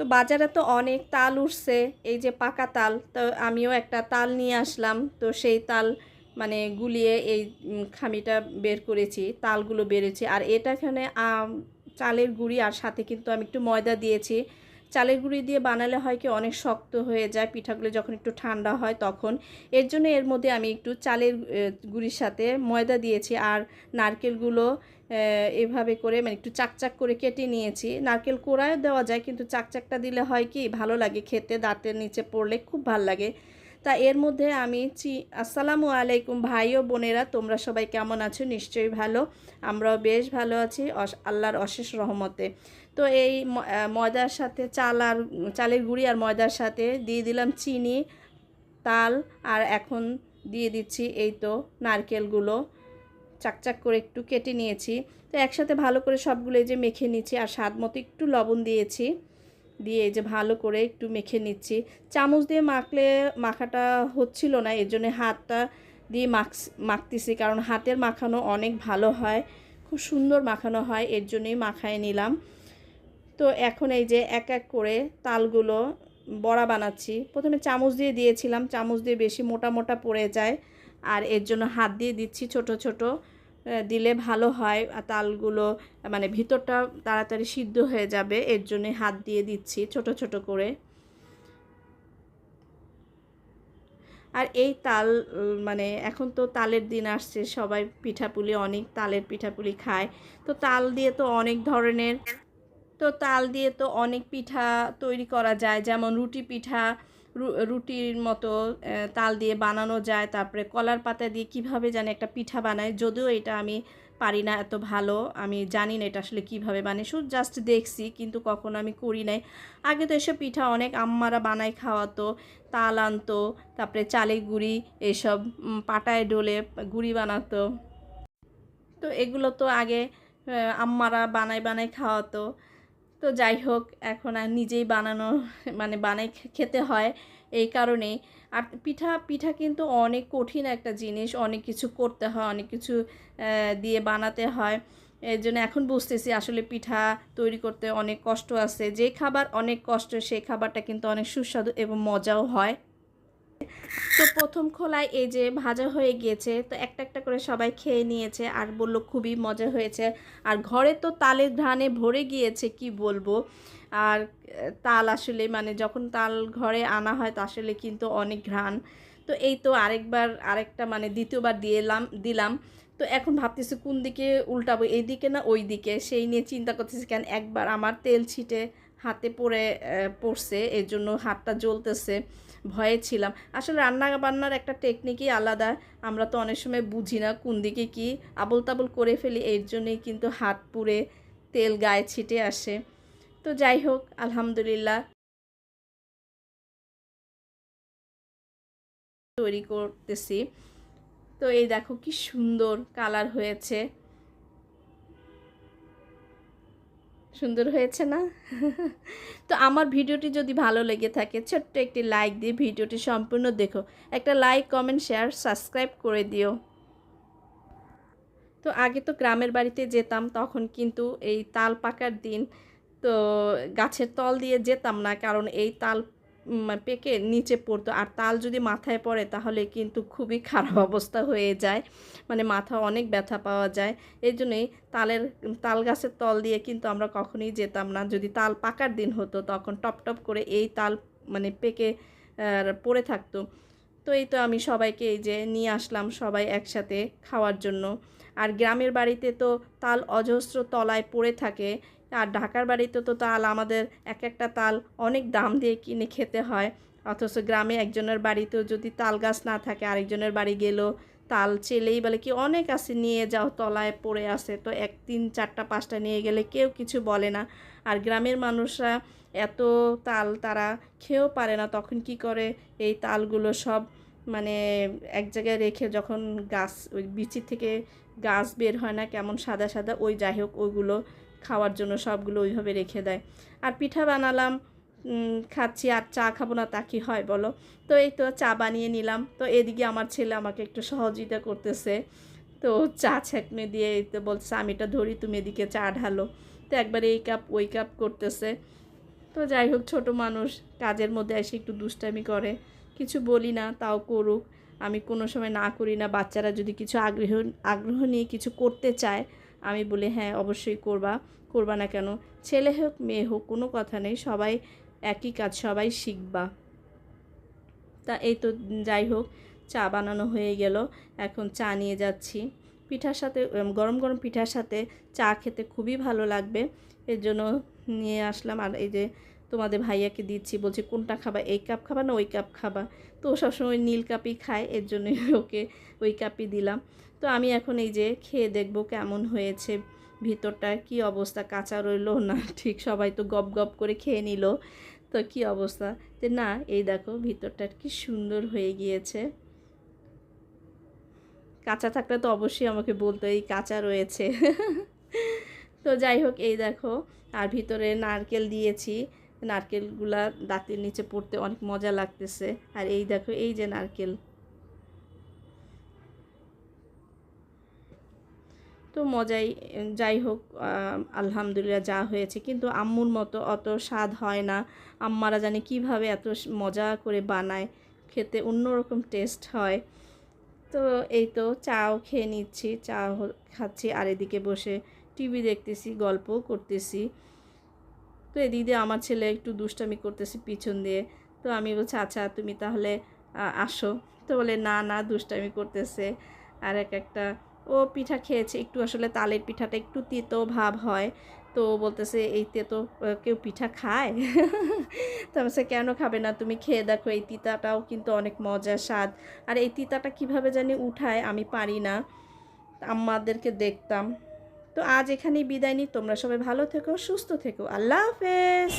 তো বাজারে তো অনেক তাল উঠছে, এই যে পাকা তাল। তো আমিও একটা তাল নিয়ে আসলাম, তো সেই তাল মানে গুলিয়ে এই খামিটা বের করেছি, তালগুলো বেড়েছি আর এটা এখানে চালের গুঁড়ি, আর সাথে কিন্তু আমি একটু ময়দা দিয়েছি। চালের গুঁড়ি দিয়ে বানালে হয় কি, অনেক শক্ত হয়ে যায়, পিঠাগুলো যখন একটু ঠান্ডা হয় তখন। এর জন্য এর মধ্যে আমি একটু চালের গুঁড়ির সাথে ময়দা দিয়েছি, আর নারকেলগুলো এভাবে করে মানে একটু চাকচাক করে কেটে নিয়েছি। নারকেল কোড়ায় দেওয়া যায়, কিন্তু চাকচাকটা দিলে হয় কি, ভালো লাগে খেতে, দাঁতের নিচে পড়লে খুব ভালো লাগে। তা এর মধ্যে আমি চি, আসসালামু আলাইকুম ভাই ও বোনেরা, তোমরা সবাই কেমন আছো? নিশ্চয়ই ভালো। আমরাও বেশ ভালো আছি আল্লাহর অশেষ রহমতে। তো এই ময়দার সাথে চাল আর, চালের গুঁড়ি আর ময়দার সাথে দিয়ে দিলাম চিনি, তাল, আর এখন দিয়ে দিচ্ছি এই তো নারকেলগুলো। চাকচাক করে একটু কেটে নিয়েছি। তো একসাথে ভালো করে সবগুলো এই যে মেখে নিচ্ছি আর স্বাদ মতো একটু লবণ দিয়েছি। দিয়ে এই যে ভালো করে একটু মেখে নিচ্ছি। চামচ দিয়ে মাখলে মাখাটা হচ্ছিল না, এর জন্য হাতটা দিয়ে মাখ, মাখতেছি কারণ হাতের মাখানো অনেক ভালো হয়। খুব সুন্দর মাখানো হয়, এর জন্যই মাখায় নিলাম। তো এখন এই যে এক এক করে তালগুলো বড়া বানাচ্ছি। প্রথমে চামচ দিয়ে দিয়েছিলাম, চামচ দিয়ে বেশি মোটা মোটা পড়ে যায়। আর এর জন্য হাত দিয়ে দিচ্ছি ছোট ছোট দিলে ভালো হয়। আর তালগুলো মানে ভিতরটা তাড়াতাড়ি সিদ্ধ হয়ে যাবে, এর জন্য হাত দিয়ে দিচ্ছি ছোট ছোট করে। আর এই তাল মানে এখন তো তালের দিন আসছে, সবাই পিঠাপুলি, অনেক তালের পিঠাপুলি খায়। তো তাল দিয়ে তো অনেক ধরনের, তো তাল দিয়ে তো অনেক পিঠা তৈরি করা যায়, যেমন রুটি পিঠা রুটির মতো তাল দিয়ে বানানো যায়, তারপরে কলার পাতা দিয়ে কীভাবে জানি একটা পিঠা বানায়, যদিও এটা আমি পারি না এত ভালো, আমি জানি না এটা আসলে কীভাবে বানায়, শুধু জাস্ট দেখছি, কিন্তু কখনো আমি করি নাই। আগে তো এসব পিঠা অনেক আম্মারা বানায় খাওয়াতো, তাল আনতো, তারপরে চালের গুঁড়ি, এসব পাটায় ডোলে গুড়ি বানাতো। তো এগুলো তো আগে আম্মারা বানায় বানায় খাওয়াতো। তো যাই হোক, এখন আর নিজেই বানানো মানে বানাই খেতে হয় এই কারণেই। আর পিঠা পিঠা কিন্তু অনেক কঠিন একটা জিনিস, অনেক কিছু করতে হয়, অনেক কিছু দিয়ে বানাতে হয়। এর জন্য এখন বুঝতেছি আসলে পিঠা তৈরি করতে অনেক কষ্ট আছে। যে খাবার অনেক কষ্ট সেই খাবারটা কিন্তু অনেক সুস্বাদু এবং মজাও হয়। তো প্রথম খোলায় এই যে ভাজা হয়ে গিয়েছে, তো একটা একটা করে সবাই খেয়ে নিয়েছে আর বলল খুবই মজা হয়েছে। আর ঘরে তো তালের ধানে ভরে গিয়েছে, কি বলব? আর তাল আসলে মানে যখন তাল ঘরে আনা হয়, তো আসলে কিন্তু অনেক ঘ্রাণ। তো এই তো আরেকবার, আরেকটা মানে দ্বিতীয়বার দিয়েলাম দিলাম। তো এখন ভাবতেছি কোন দিকে উল্টাবো, এই দিকে না ওই দিকে? সেই নিয়ে চিন্তা করতেছি কেন একবার আমার তেল ছিটে হাতে পড়ে পড়ছে, এর জন্য হাতটা জ্বলতেছে, ভয়ে ছিলাম। আসলে রান্না বান্নার একটা টেকনিকই আলাদা। আমরা তো অনেক সময় বুঝি না কোন দিকে কি আবল তাবল করে ফেলি, এর জন্যই কিন্তু হাত পুড়ে তেল গায়ে ছিটে আসে। তো যাই হোক, আলহামদুলিল্লাহ। তৈরি করতেছি। তো এই দেখো কি সুন্দর কালার হয়েছে। সুন্দর হয়েছে না? তো আমার ভিডিওটি যদি ভালো লেগে থাকে, ছোট্ট একটি লাইক দিয়ে ভিডিওটি সম্পূর্ণ দেখো। একটা লাইক কমেন্ট শেয়ার সাবস্ক্রাইব করে দিও। তো আগে তো গ্রামের বাড়িতে যেতাম, তখন কিন্তু এই তাল পাকার দিন তো গাছের তল দিয়ে যেতাম না, কারণ এই তাল পেকে নিচে পড়তো। আর তাল যদি মাথায় পড়ে তাহলে কিন্তু খুবই খারাপ অবস্থা হয়ে যায়। মানে মাথা অনেক ব্যথা পাওয়া যায়। এই জন্যই তালের, তাল গাছের তল দিয়ে কিন্তু আমরা কখনোই যেতাম না। যদি তাল পাকার দিন হতো তখন টপ টপ করে এই তাল মানে পেকে পড়ে থাকতো। তো এই তো আমি সবাইকে এই যে নিয়ে আসলাম সবাই একসাথে খাওয়ার জন্য। আর গ্রামের বাড়িতে তো তাল অজস্র তলায় পড়ে থাকে। আর ঢাকার বাড়িতে তো তাল আমাদের এক একটা তাল অনেক দাম দিয়ে কিনে খেতে হয়। অথচ গ্রামে একজনের বাড়িতেও যদি তাল গাছ না থাকে, আরেকজনের বাড়ি গেলেও তাল চেলেই বলে কি, অনেক আছে, নিয়ে যাও, তলায় পড়ে আছে। তো এক, তিন, চারটা, পাঁচটা নিয়ে গেলে কেউ কিছু বলে না। আর গ্রামের মানুষরা এত তাল তারা খেয়েও পারে না। তখন কি করে এই তালগুলো সব মানে এক জায়গায় রেখে যখন গাছ, ওই বিচি থেকে গাছ বের হয় না, কেমন সাদা সাদা, ওই যাই হোক, ওইগুলো খাওয়ার জন্য সবগুলো ওইভাবে রেখে দেয়। আর পিঠা বানালাম খাচ্ছি, আর চা খাব না তা কি হয় বলো? তো এই তো চা বানিয়ে নিলাম। তো এদিকে আমার ছেলে আমাকে একটু সহযোগিতা করতেছে। তো চা ছাকনি দিয়ে এই তো বলছে আমি এটা ধরি, তুমি এদিকে চা ঢালো। তো একবার এই কাপ, ওই কাপ করতেছে। তো যাই হোক, ছোট মানুষ, কাজের মধ্যে এসে একটু দুষ্টামি করে। কিছু বলি না, তাও করুক। আমি কোনো সময় না করি না, বাচ্চারা যদি কিছু আগ্রহ আগ্রহ নিয়ে কিছু করতে চায় আমি বলি হ্যাঁ অবশ্যই করবা করবা না কেন? ছেলে হোক, মেয়ে হোক, কোনো কথা নেই, সবাই একই কাজ, সবাই শিখবা। তা এই তো যাই হোক, চা বানানো হয়ে গেল, এখন চা নিয়ে যাচ্ছি। পিঠার সাথে গরম গরম পিঠার সাথে চা খেতে খুবই ভালো লাগবে। এর জন্য নিয়ে আসলাম, আর এই যে তোমাদের ভাইয়াকে দিচ্ছি, বলছি, কোনটা খাবা? এই কাপ খাবা না ওই কাপ খাবা? তো সবসময় নীল কাপই খায়, এর জন্যই ওকে ওই কাপই দিলাম। তো আমি এখন এই যে খেয়ে দেখব কেমন হয়েছে, ভিতরটা কি অবস্থা, কাঁচা রইল না, ঠিক সবাই তো গপ গপ করে খেয়ে নিল, তো কি অবস্থা? যে না, এই দেখো ভিতরটা কি সুন্দর হয়ে গিয়েছে। কাঁচা থাকলে তো অবশ্যই আমাকে বলতো, এই কাঁচা রয়েছে। তো যাই হোক, এই দেখো, আর ভিতরে নারকেল দিয়েছি। নারকেলগুলা দাঁতের নিচে পড়তে অনেক মজা লাগতেছে। আর এই দেখো, এই যে নারকেল। তো মজাই, যাই হোক আলহামদুলিল্লাহ যা হয়েছে। কিন্তু আম্মুর মতো অত স্বাদ হয় না। আম্মারা জানে কীভাবে এত মজা করে বানায়। খেতে অন্যরকম টেস্ট হয়। তো এই তো, চাও খেয়ে নিচ্ছি। চা খাচ্ছি। আর এদিকে বসে টিভি দেখতেছি গল্প করতেছি। তো এদিক দিয়ে আমার ছেলে একটু দুষ্টামি করতেছে পিছন দিয়ে। তো আমি বলছি আচ্ছা তুমি তাহলে আসো। তো বলে, না না, দুষ্টামি করতেছে। আর এক একটা ও পিঠা খেয়েছে। একটু আসলে তালের পিঠাটা একটু তিতো ভাব হয়। তো বলতেছে এই তেতো কেউ পিঠা খায়? তো বলছি, কেন খাবে না? তুমি খেয়ে দেখো এই তিতাটাও কিন্তু অনেক মজার স্বাদ। আর এই তিতাটা কীভাবে জানি উঠায় আমি পারি না। আম্মাদেরকে দেখতাম। তো আজ এখানেই বিদায় নিই। তোমরা সবাই ভালো থেকো সুস্থ থেকো। আল্লাহ হাফেজ।